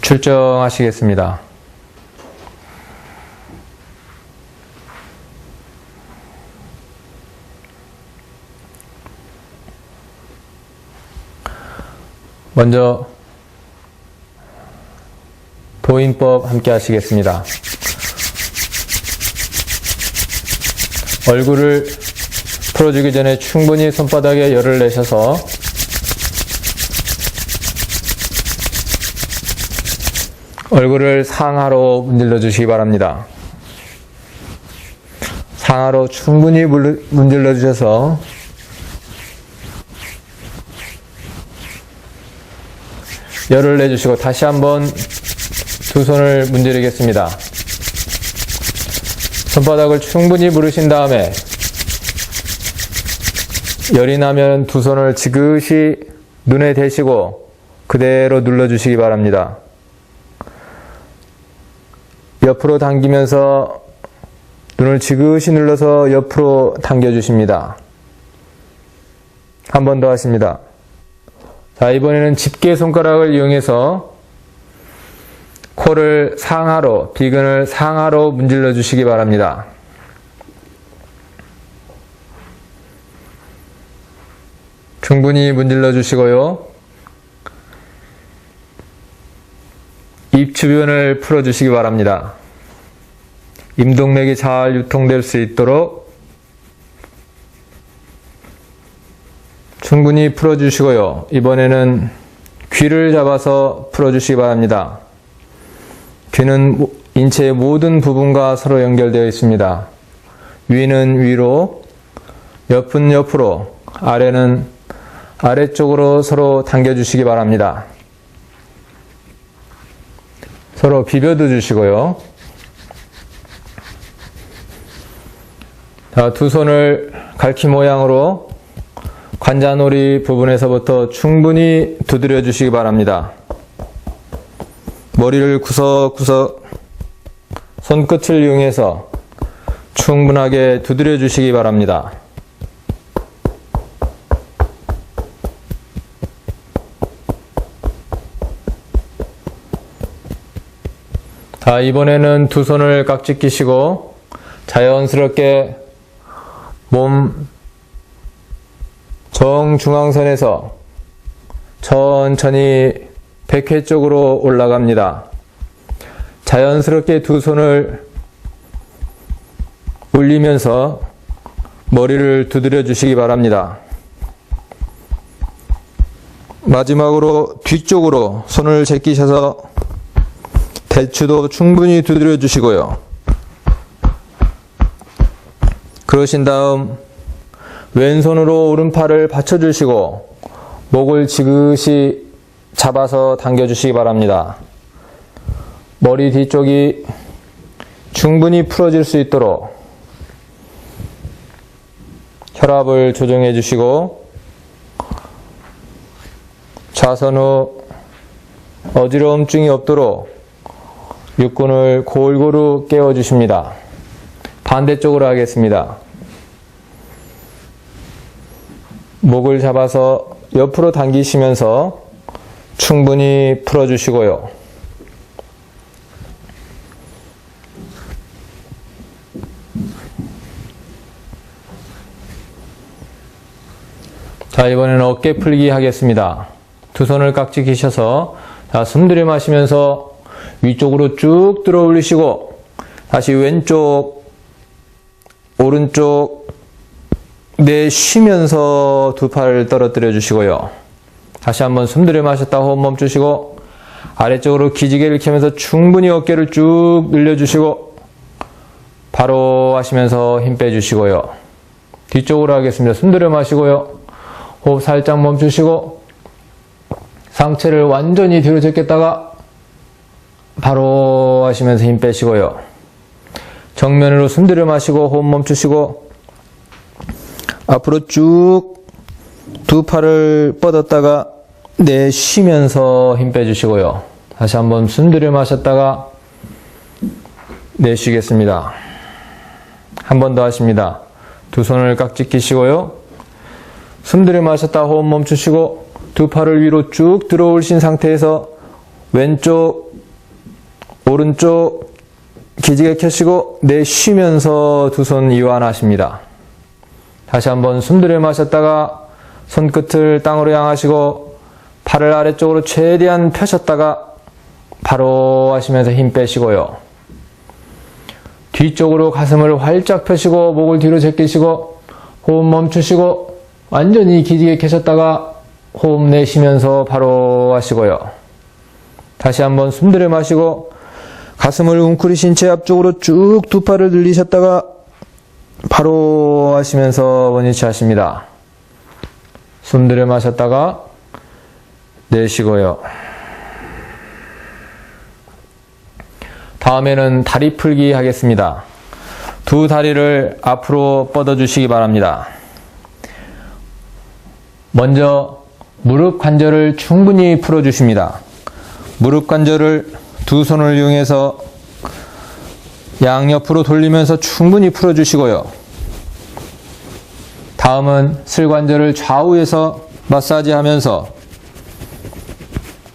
출정하시겠습니다. 먼저 도인법 함께 하시겠습니다. 얼굴을 풀어주기 전에 충분히 손바닥에 열을 내셔서 얼굴을 상하로 문질러 주시기 바랍니다. 상하로 충분히 물- 문질러 주셔서 열을 내주시고 다시 한번 두 손을 문지르겠습니다. 손바닥을 충분히 부르신 다음에 열이 나면 두 손을 지그시 눈에 대시고 그대로 눌러주시기 바랍니다. 옆으로 당기면서 눈을 지그시 눌러서 옆으로 당겨주십니다. 한 번 더 하십니다. 자, 이번에는 집게 손가락을 이용해서 코를 상하로, 비근을 상하로 문질러 주시기 바랍니다. 충분히 문질러 주시고요. 입 주변을 풀어 주시기 바랍니다. 임동맥이 잘 유통될 수 있도록 충분히 풀어주시고요. 이번에는 귀를 잡아서 풀어주시기 바랍니다. 귀는 모- 인체의 모든 부분과 서로 연결되어 있습니다. 위는 위로, 옆은 옆으로, 아래는 아래쪽으로 서로 당겨주시기 바랍니다. 서로 비벼도 주시고요. 자, 두 손을 갈퀴 모양으로 관자놀이 부분에서부터 충분히 두드려 주시기 바랍니다. 머리를 구석구석 손끝을 이용해서 충분하게 두드려 주시기 바랍니다. 자, 이번에는 두 손을 깍지 끼시고 자연스럽게 몸 정중앙선에서 천천히 백회 쪽으로 올라갑니다. 자연스럽게 두 손을 올리면서 머리를 두드려 주시기 바랍니다. 마지막으로 뒤쪽으로 손을 제끼셔서 대추도 충분히 두드려 주시고요. 그러신 다음 왼손으로 오른팔을 받쳐 주시고 목을 지그시 잡아서 당겨 주시기 바랍니다. 머리 뒤쪽이 충분히 풀어질 수 있도록 혈압을 조정해 주시고 좌선 후 어지러움증이 없도록 육군을 골고루 깨워 주십니다. 반대쪽으로 하겠습니다. 목을 잡아서 옆으로 당기시면서 충분히 풀어주시고요. 자, 이번에는 어깨 풀기 하겠습니다. 두 손을 깍지 끼셔서 자, 숨 들이마시면서 위쪽으로 쭉 들어 올리시고 다시 왼쪽, 오른쪽, 내쉬면서 두 팔을 떨어뜨려 주시고요. 다시 한번 숨 들이마셨다 호흡 멈추시고 아래쪽으로 기지개를 켜면서 충분히 어깨를 쭉 늘려주시고 바로 하시면서 힘 빼주시고요. 뒤쪽으로 하겠습니다. 숨 들이마시고요. 호흡 살짝 멈추시고 상체를 완전히 뒤로 제꼈다가 바로 하시면서 힘 빼시고요. 정면으로 숨 들이마시고 호흡 멈추시고 앞으로 쭉 두 팔을 뻗었다가 내쉬면서 힘 빼주시고요. 다시 한번 숨 들이마셨다가 내쉬겠습니다. 한 번 더 하십니다. 두 손을 깍지 끼시고요. 숨 들이마셨다 호흡 멈추시고 두 팔을 위로 쭉 들어올신 상태에서 왼쪽, 오른쪽 기지개 켜시고 내쉬면서 두 손 이완하십니다. 다시 한번 숨 들여 마셨다가 손끝을 땅으로 향하시고 팔을 아래쪽으로 최대한 펴셨다가 바로 하시면서 힘 빼시고요. 뒤쪽으로 가슴을 활짝 펴시고 목을 뒤로 제끼시고 호흡 멈추시고 완전히 기지개 켜셨다가 호흡 내쉬면서 바로 하시고요. 다시 한번 숨 들여 마시고 가슴을 웅크리신 채 앞쪽으로 쭉 두 팔을 늘리셨다가 바로 하시면서 원위치 하십니다. 숨 들여 마셨다가 내쉬고요. 다음에는 다리 풀기 하겠습니다. 두 다리를 앞으로 뻗어 주시기 바랍니다. 먼저 무릎 관절을 충분히 풀어 주십니다. 무릎 관절을 두 손을 이용해서 양옆으로 돌리면서 충분히 풀어 주시고요. 다음은 슬관절을 좌우에서 마사지 하면서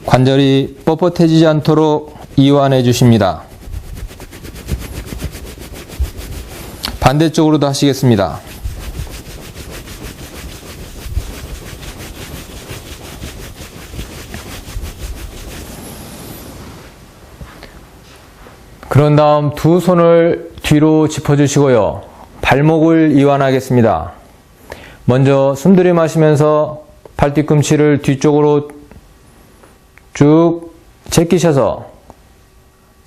관절이 뻣뻣해지지 않도록 이완해 주십니다. 반대쪽으로도 하시겠습니다. 그런 다음 두 손을 뒤로 짚어주시고요. 발목을 이완하겠습니다. 먼저 숨 들이마시면서 발 뒤꿈치를 뒤쪽으로 쭉 제끼셔서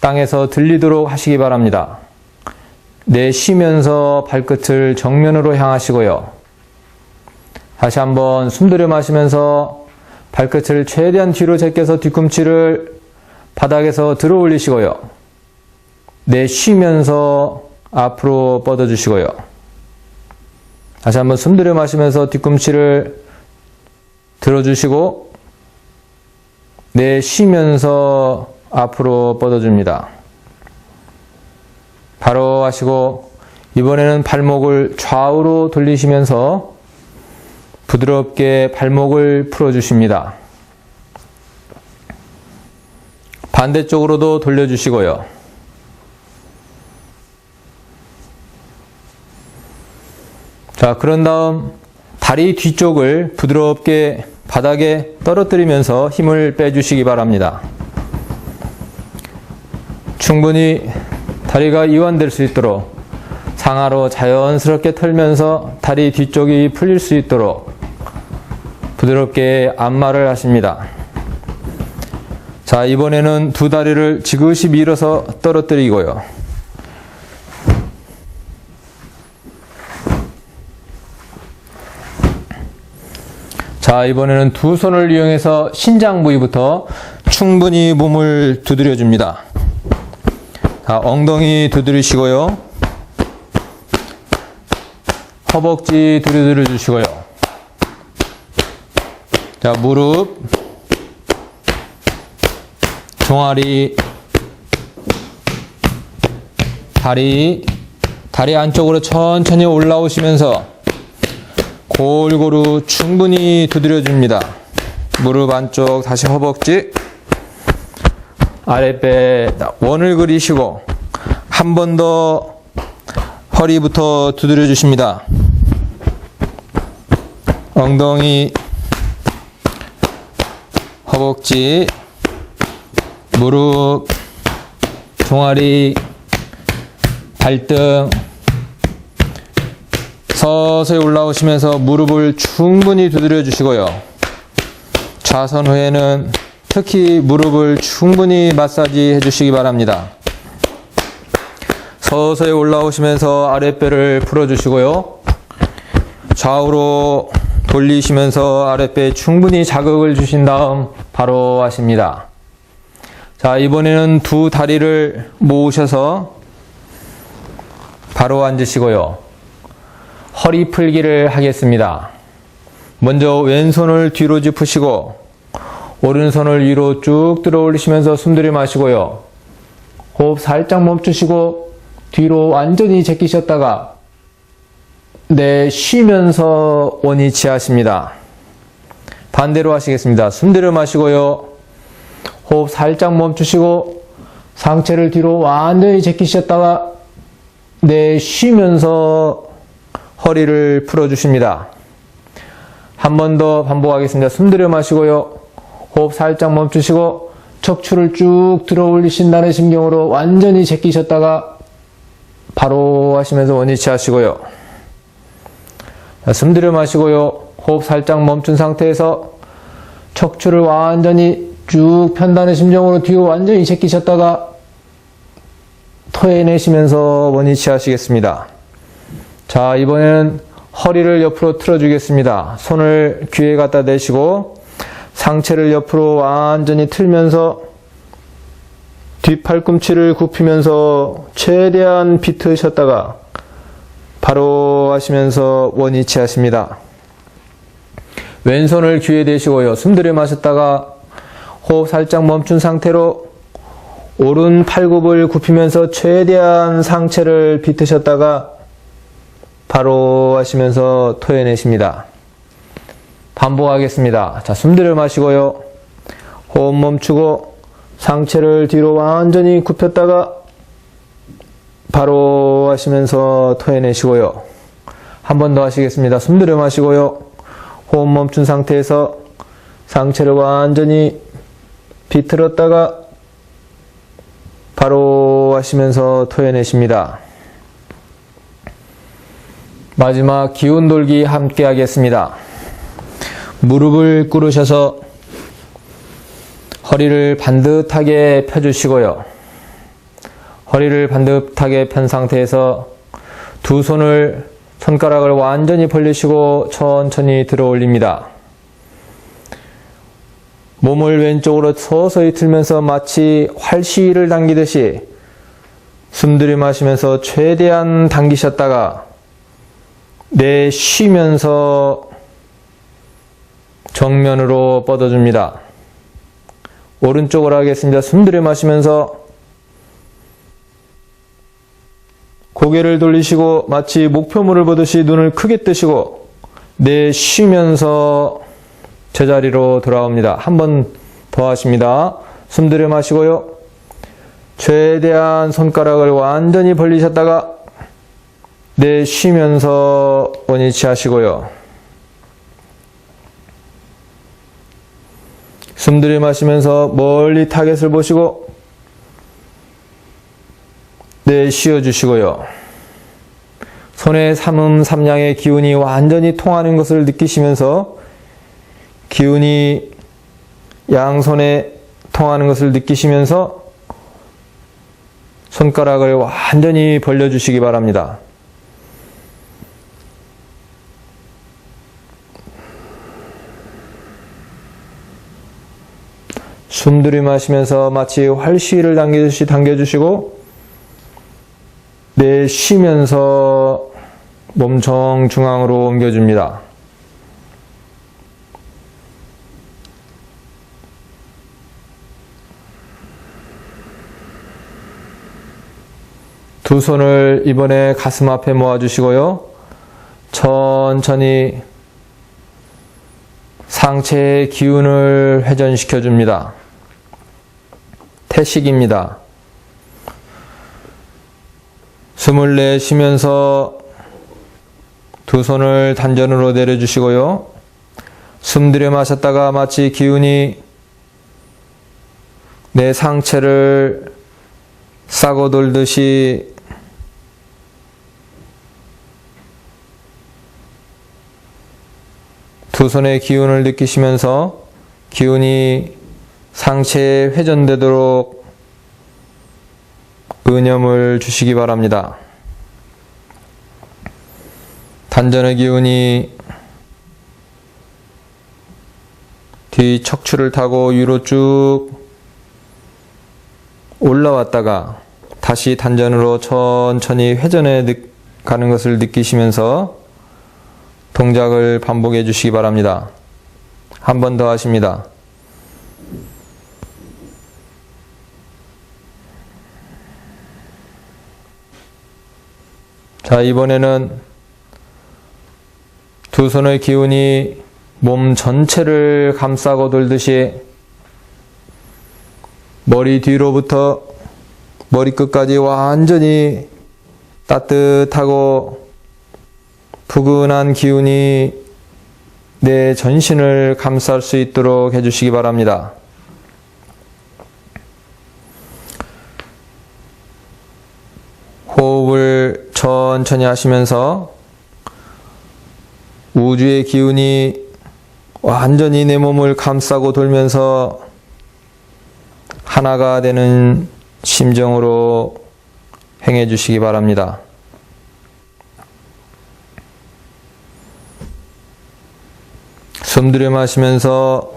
땅에서 들리도록 하시기 바랍니다. 내쉬면서 발끝을 정면으로 향하시고요. 다시 한번 숨 들이마시면서 발끝을 최대한 뒤로 제껴서 뒤꿈치를 바닥에서 들어 올리시고요. 내쉬면서 앞으로 뻗어주시고요. 다시 한번 숨 들여 마시면서 뒤꿈치를 들어주시고 내쉬면서 앞으로 뻗어줍니다. 바로 하시고 이번에는 발목을 좌우로 돌리시면서 부드럽게 발목을 풀어주십니다. 반대쪽으로도 돌려주시고요. 자, 그런 다음 다리 뒤쪽을 부드럽게 바닥에 떨어뜨리면서 힘을 빼주시기 바랍니다. 충분히 다리가 이완될 수 있도록 상하로 자연스럽게 털면서 다리 뒤쪽이 풀릴 수 있도록 부드럽게 안마를 하십니다. 자, 이번에는 두 다리를 지그시 밀어서 떨어뜨리고요. 자, 이번에는 두 손을 이용해서 신장 부위부터 충분히 몸을 두드려 줍니다. 자, 엉덩이 두드리시고요. 허벅지 두드려 주시고요. 자, 무릎, 종아리, 다리, 다리 안쪽으로 천천히 올라오시면서 골고루 충분히 두드려 줍니다. 무릎 안쪽 다시 허벅지 아랫배 원을 그리시고 한 번 더 허리부터 두드려 주십니다. 엉덩이 허벅지 무릎 종아리 발등 서서히 올라오시면서 무릎을 충분히 두드려 주시고요. 좌선 후에는 특히 무릎을 충분히 마사지 해 주시기 바랍니다. 서서히 올라오시면서 아랫배를 풀어 주시고요. 좌우로 돌리시면서 아랫배에 충분히 자극을 주신 다음 바로 하십니다. 자, 이번에는 두 다리를 모으셔서 바로 앉으시고요. 허리 풀기를 하겠습니다. 먼저 왼손을 뒤로 짚으시고 오른손을 위로 쭉 들어 올리시면서 숨 들여 마시고요. 호흡 살짝 멈추시고 뒤로 완전히 제끼셨다가 내쉬면서 원위치 하십니다. 반대로 하시겠습니다. 숨 들여 마시고요. 호흡 살짝 멈추시고 상체를 뒤로 완전히 제끼셨다가 내쉬면서 허리를 풀어주십니다. 한 번 더 반복하겠습니다. 숨 들여 마시고요. 호흡 살짝 멈추시고 척추를 쭉 들어 올리신다는 심경으로 완전히 제끼셨다가 바로 하시면서 원위치 하시고요. 자, 숨 들여 마시고요. 호흡 살짝 멈춘 상태에서 척추를 완전히 쭉 편다는 심정으로 뒤로 완전히 제끼셨다가 토해내시면서 원위치 하시겠습니다. 자, 이번에는 허리를 옆으로 틀어주겠습니다. 손을 귀에 갖다 대시고 상체를 옆으로 완전히 틀면서 뒷팔꿈치를 굽히면서 최대한 비트셨다가 바로 하시면서 원위치 하십니다. 왼손을 귀에 대시고요. 숨 들여 마셨다가 호흡 살짝 멈춘 상태로 오른 팔굽을 굽히면서 최대한 상체를 비트셨다가 바로 하시면서 토해내십니다. 반복하겠습니다. 자, 숨 들여 마시고요. 호흡 멈추고 상체를 뒤로 완전히 굽혔다가 바로 하시면서 토해내시고요. 한 번 더 하시겠습니다. 숨 들여 마시고요. 호흡 멈춘 상태에서 상체를 완전히 비틀었다가 바로 하시면서 토해내십니다. 마지막 기운 돌기 함께 하겠습니다. 무릎을 꿇으셔서 허리를 반듯하게 펴주시고요. 허리를 반듯하게 편 상태에서 두 손을 손가락을 완전히 벌리시고 천천히 들어 올립니다. 몸을 왼쪽으로 서서히 틀면서 마치 활시위를 당기듯이 숨 들이마시면서 최대한 당기셨다가 내쉬면서 정면으로 뻗어줍니다. 오른쪽으로 하겠습니다. 숨 들이마시면서 고개를 돌리시고 마치 목표물을 보듯이 눈을 크게 뜨시고 내쉬면서 제자리로 돌아옵니다. 한 번 더 하십니다. 숨 들여 마시고요. 최대한 손가락을 완전히 벌리셨다가 내쉬면서 원위치 하시고요. 숨 들여 마시면서 멀리 타겟을 보시고 내쉬어 주시고요. 손의 삼음 삼양의 기운이 완전히 통하는 것을 느끼시면서 기운이 양손에 통하는 것을 느끼시면서 손가락을 완전히 벌려주시기 바랍니다. 숨 들이마시면서 마치 활시위를 당기듯이 당겨주시고 내쉬면서 몸 정중앙으로 옮겨줍니다. 두 손을 이번에 가슴 앞에 모아주시고요. 천천히 상체의 기운을 회전시켜 줍니다. 태식입니다. 숨을 내쉬면서 두 손을 단전으로 내려주시고요. 숨 들여 마셨다가 마치 기운이 내 상체를 싸고 돌듯이 두 손의 기운을 느끼시면서 기운이 상체에 회전되도록 은염을 주시기 바랍니다. 단전의 기운이 뒤 척추를 타고 위로 쭉 올라왔다가 다시 단전으로 천천히 회전해 가는 것을 느끼시면서 동작을 반복해 주시기 바랍니다. 한 번 더 하십니다. 자, 이번에는 두 손의 기운이 몸 전체를 감싸고 돌듯이 머리 뒤로부터 머리끝까지 완전히 따뜻하고 푸근한 기운이 내 전신을 감쌀 수 있도록 해주시기 바랍니다. 호흡을 천천히 하시면서 우주의 기운이 완전히 내 몸을 감싸고 돌면서 하나가 되는 심정으로 행해 주시기 바랍니다. 숨 들여 마시면서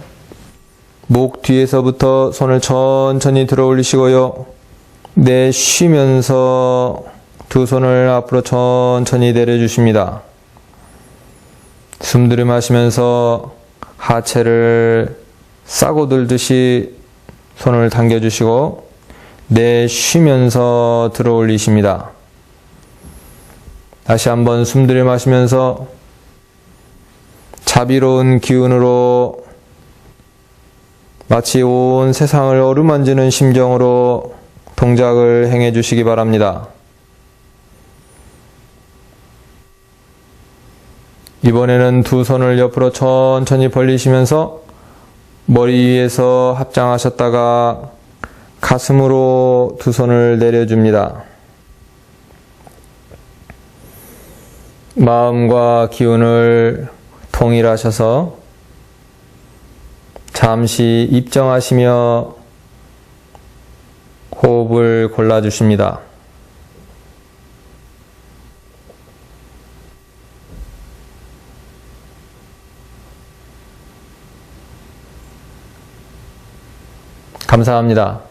목 뒤에서부터 손을 천천히 들어 올리시고요. 내쉬면서 두 손을 앞으로 천천히 내려주십니다. 숨 들여 마시면서 하체를 싸고 들듯이 손을 당겨주시고 내쉬면서 들어 올리십니다. 다시 한번 숨 들여 마시면서 자비로운 기운으로 마치 온 세상을 어루만지는 심정으로 동작을 행해 주시기 바랍니다. 이번에는 두 손을 옆으로 천천히 벌리시면서 머리 위에서 합장하셨다가 가슴으로 두 손을 내려줍니다. 마음과 기운을 통일하셔서 잠시 입정하시며 호흡을 골라주십니다. 감사합니다.